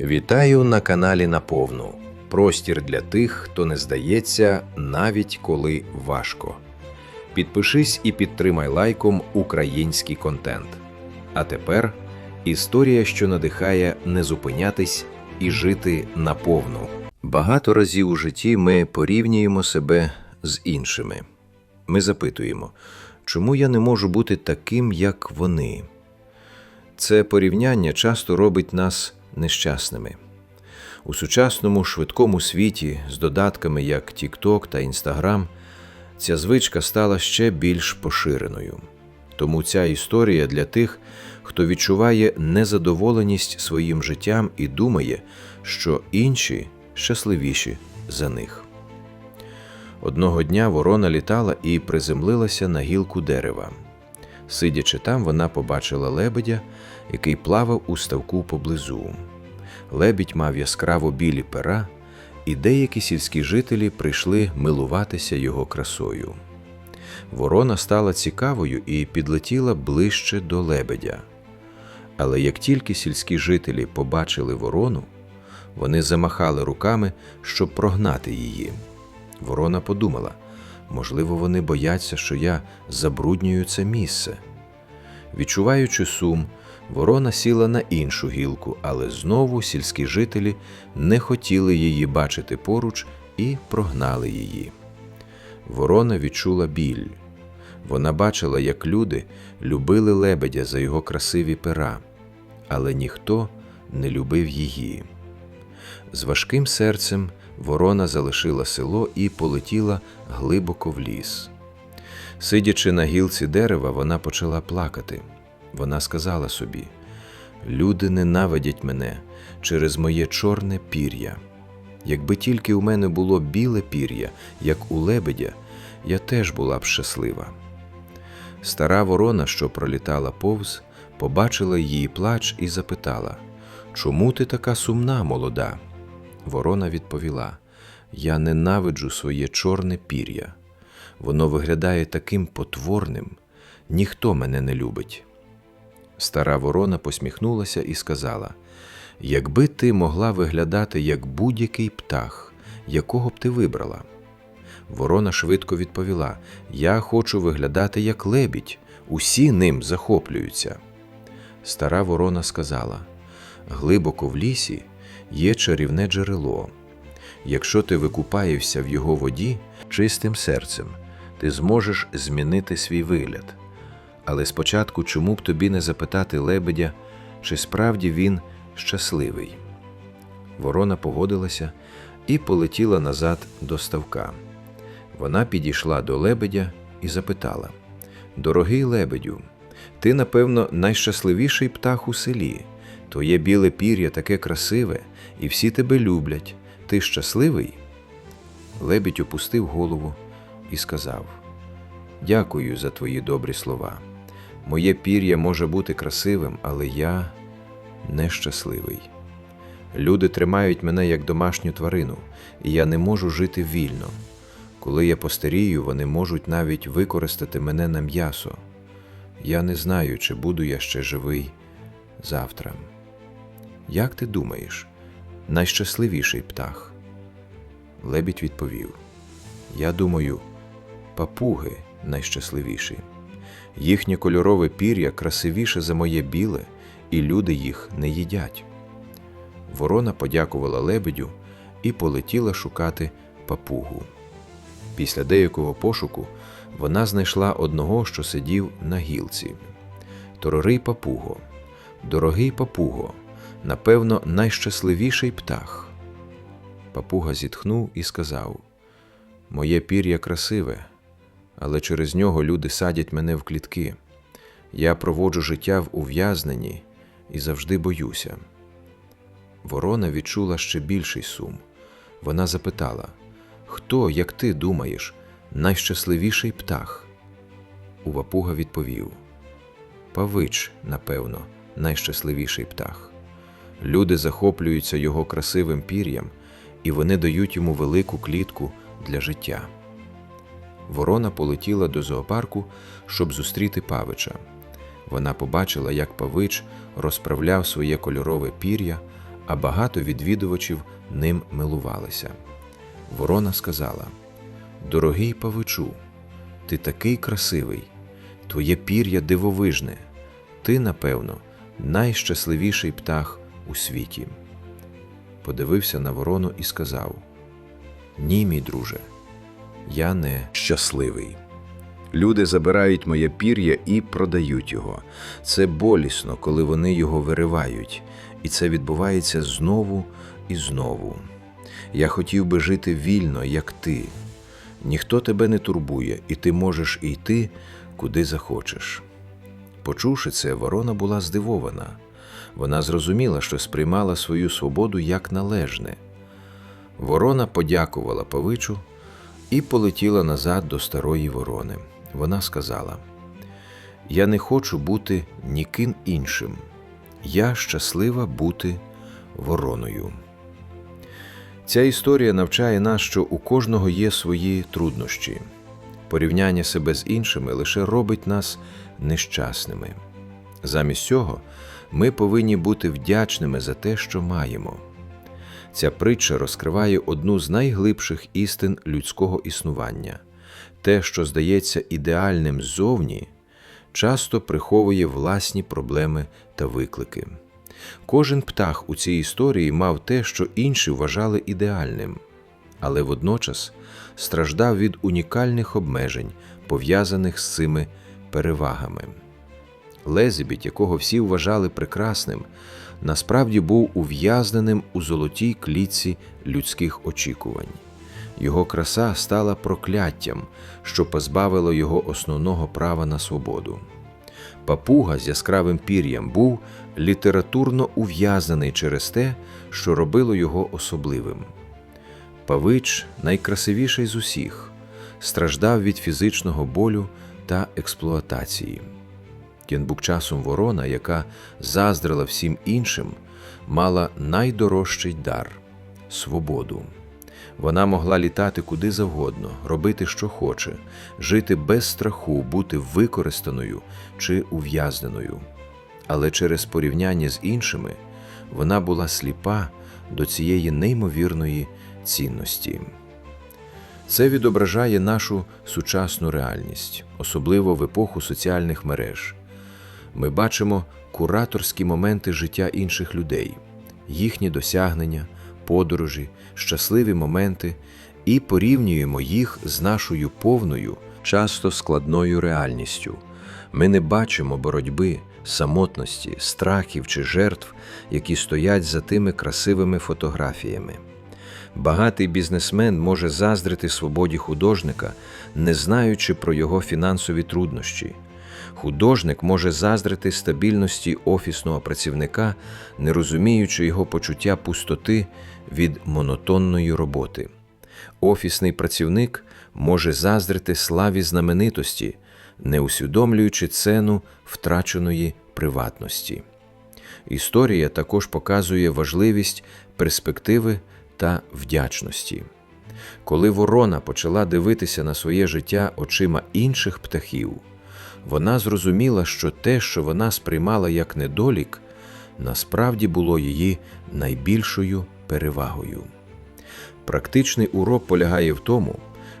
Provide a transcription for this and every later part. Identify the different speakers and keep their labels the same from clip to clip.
Speaker 1: Вітаю на каналі Наповну. Простір для тих, хто не здається, навіть коли важко. Підпишись і підтримай лайком український контент. А тепер історія, що надихає не зупинятись і жити наповну. Багато разів у житті ми порівнюємо себе з іншими. Ми запитуємо, чому я не можу бути таким, як вони? Це порівняння часто робить нас нещасними. У сучасному швидкому світі з додатками як TikTok та Instagram ця звичка стала ще більш поширеною. Тому ця історія для тих, хто відчуває незадоволеність своїм життям і думає, що інші щасливіші за них. Одного дня ворона літала і приземлилася на гілку дерева. Сидячи там, вона побачила лебедя, який плавав у ставку поблизу. Лебідь мав яскраво білі пера, і деякі сільські жителі прийшли милуватися його красою. Ворона стала цікавою і підлетіла ближче до лебедя. Але як тільки сільські жителі побачили ворону, вони замахали руками, щоб прогнати її. Ворона подумала можливо, вони бояться, що я забруднюю це місце. Відчуваючи сум, ворона сіла на іншу гілку, але знову сільські жителі не хотіли її бачити поруч і прогнали її. Ворона відчула біль. Вона бачила, як люди любили лебедя за його красиві пера, але ніхто не любив її. З важким серцем ворона залишила село і полетіла глибоко в ліс. Сидячи на гілці дерева, вона почала плакати. Вона сказала собі: Люди ненавидять мене через моє чорне пір'я. Якби тільки у мене було біле пір'я, як у лебедя, я теж була б щаслива. Стара ворона, що пролітала повз, побачила її плач і запитала Чому ти така сумна, молода? Ворона відповіла: Я ненавиджу своє чорне пір'я. Воно виглядає таким потворним, ніхто мене не любить. Стара ворона посміхнулася і сказала: Якби ти могла виглядати як будь-який птах, якого б ти вибрала? Ворона швидко відповіла: Я хочу виглядати як лебідь, усі ним захоплюються. Стара ворона сказала: Глибоко в лісі є чарівне джерело. Якщо ти викупаєшся в його воді чистим серцем, ти зможеш змінити свій вигляд. Але спочатку чому б тобі не запитати лебедя, чи справді він щасливий? Ворона погодилася і полетіла назад до ставка. Вона підійшла до лебедя і запитала: Дорогий лебедю, ти, напевно, найщасливіший птах у селі. Твоє біле пір'я таке красиве, і всі тебе люблять. Ти щасливий? Лебідь опустив голову і сказав: Дякую за твої добрі слова. Моє пір'я може бути красивим, але я нещасливий. Люди тримають мене як домашню тварину, і я не можу жити вільно. Коли я постарію, вони можуть навіть використати мене на м'ясо. Я не знаю, чи буду я ще живий завтра. Як ти думаєш, найщасливіший птах? Лебідь відповів: Я думаю, папуги найщасливіші. Їхнє кольорове пір'я красивіше за моє біле, і люди їх не їдять. Ворона подякувала лебедю і полетіла шукати папугу. Після деякого пошуку вона знайшла одного, що сидів на гілці. Торорий папуго, дорогий папуго, напевно, найщасливіший птах. Папуга зітхнув і сказав: Моє пір'я красиве, але через нього люди садять мене в клітки. Я проводжу життя в ув'язненні і завжди боюся. Ворона відчула ще більший сум. Вона запитала: Хто, як ти думаєш, найщасливіший птах? У Вапуга відповів: Павич, напевно, найщасливіший птах. Люди захоплюються його красивим пір'ям, і вони дають йому велику клітку для життя. Ворона полетіла до зоопарку, щоб зустріти павича. Вона побачила, як павич розправляв своє кольорове пір'я, а багато відвідувачів ним милувалися. Ворона сказала: Дорогий павичу, ти такий красивий, твоє пір'я дивовижне, ти, напевно, найщасливіший птах у світі. Подивився на ворону і сказав: Ні, мій друже, я не щасливий. Люди забирають моє пір'я і продають його. Це болісно, коли вони його виривають, і це відбувається знову і знову. Я хотів би жити вільно, як ти. Ніхто тебе не турбує, і ти можеш йти, куди захочеш. Почувши це, ворона була здивована. Вона зрозуміла, що сприймала свою свободу як належне. Ворона подякувала павичу і полетіла назад до старої ворони. Вона сказала: Я не хочу бути ніким іншим. Я щаслива бути вороною. Ця історія навчає нас, що у кожного є свої труднощі. Порівняння себе з іншими лише робить нас нещасними. Замість цього ми повинні бути вдячними за те, що маємо. Ця притча розкриває одну з найглибших істин людського існування те, що здається ідеальним ззовні, часто приховує власні проблеми та виклики. Кожен птах у цій історії мав те, що інші вважали ідеальним, але водночас страждав від унікальних обмежень, пов'язаних з цими перевагами. Лезебідь, якого всі вважали прекрасним, насправді був ув'язненим у золотій клітці людських очікувань. Його краса стала прокляттям, що позбавило його основного права на свободу. Папуга з яскравим пір'ям був літературно ув'язаний через те, що робило його особливим. Павич, найкрасивіший з усіх, страждав від фізичного болю та експлуатації. Тим бук часом ворона, яка заздрила всім іншим, мала найдорожчий дар свободу. Вона могла літати куди завгодно, робити, що хоче, жити без страху, бути використаною чи ув'язненою. Але через порівняння з іншими вона була сліпа до цієї неймовірної цінності. Це відображає нашу сучасну реальність, особливо в епоху соціальних мереж. Ми бачимо кураторські моменти життя інших людей, їхні досягнення подорожі, щасливі моменти і порівнюємо їх з нашою повною, часто складною реальністю. Ми не бачимо боротьби, самотності, страхів чи жертв, які стоять за тими красивими фотографіями. Багатий бізнесмен може заздрити свободі художника, не знаючи про його фінансові труднощі. Художник може заздрити стабільності офісного працівника, не розуміючи його почуття пустоти від монотонної роботи. Офісний працівник може заздрити славі знаменитості, не усвідомлюючи цену втраченої приватності. Історія також показує важливість перспективи та вдячності. Коли ворона почала дивитися на своє життя очима інших птахів, вона зрозуміла, що те, що вона сприймала як недолік, насправді було її найбільшою перевагою. Практичний урок полягає в тому,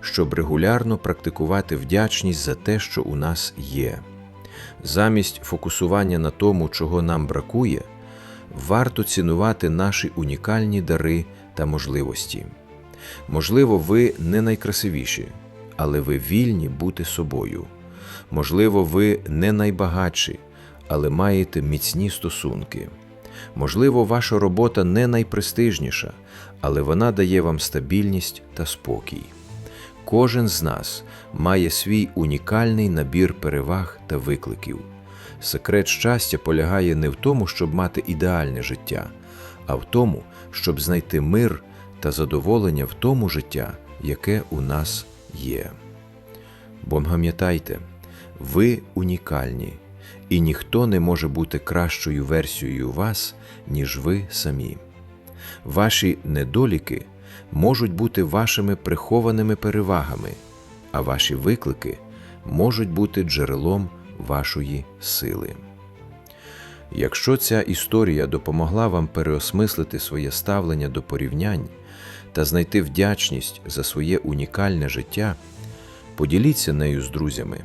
Speaker 1: щоб регулярно практикувати вдячність за те, що у нас є. Замість фокусування на тому, чого нам бракує, варто цінувати наші унікальні дари та можливості. Можливо, ви не найкрасивіші, але ви вільні бути собою. Можливо, ви не найбагатші, але маєте міцні стосунки. Можливо, ваша робота не найпрестижніша, але вона дає вам стабільність та спокій. Кожен з нас має свій унікальний набір переваг та викликів. Секрет щастя полягає не в тому, щоб мати ідеальне життя, а в тому, щоб знайти мир та задоволення в тому життя, яке у нас є. Бо пам'ятайте, ви унікальні, і ніхто не може бути кращою версією вас, ніж ви самі. Ваші недоліки можуть бути вашими прихованими перевагами, а ваші виклики можуть бути джерелом вашої сили. Якщо ця історія допомогла вам переосмислити своє ставлення до порівнянь та знайти вдячність за своє унікальне життя, поділіться нею з друзями.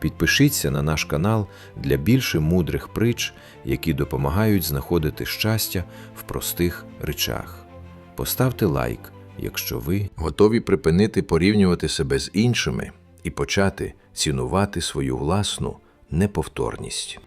Speaker 1: Підпишіться на наш канал для більше мудрих притч, які допомагають знаходити щастя в простих речах. Поставте лайк, якщо ви готові припинити порівнювати себе з іншими і почати цінувати свою власну неповторність.